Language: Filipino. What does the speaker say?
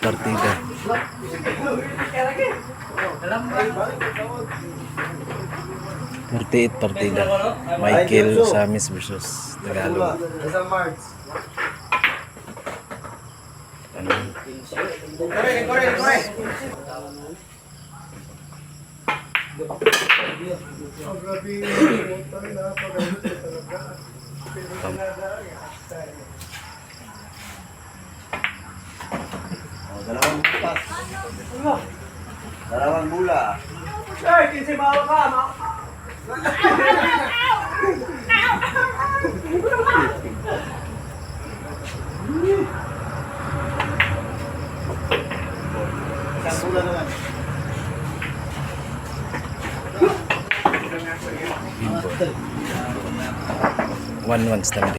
Partida. Thirty-eight partida. Michael Samis versus Tagalog. Ano? Kore, kore, kore. Oh, dalawang butas. Dalawang bula. Ay, kinsimawa ka, ma. Isang bula naman. Import. 1 months na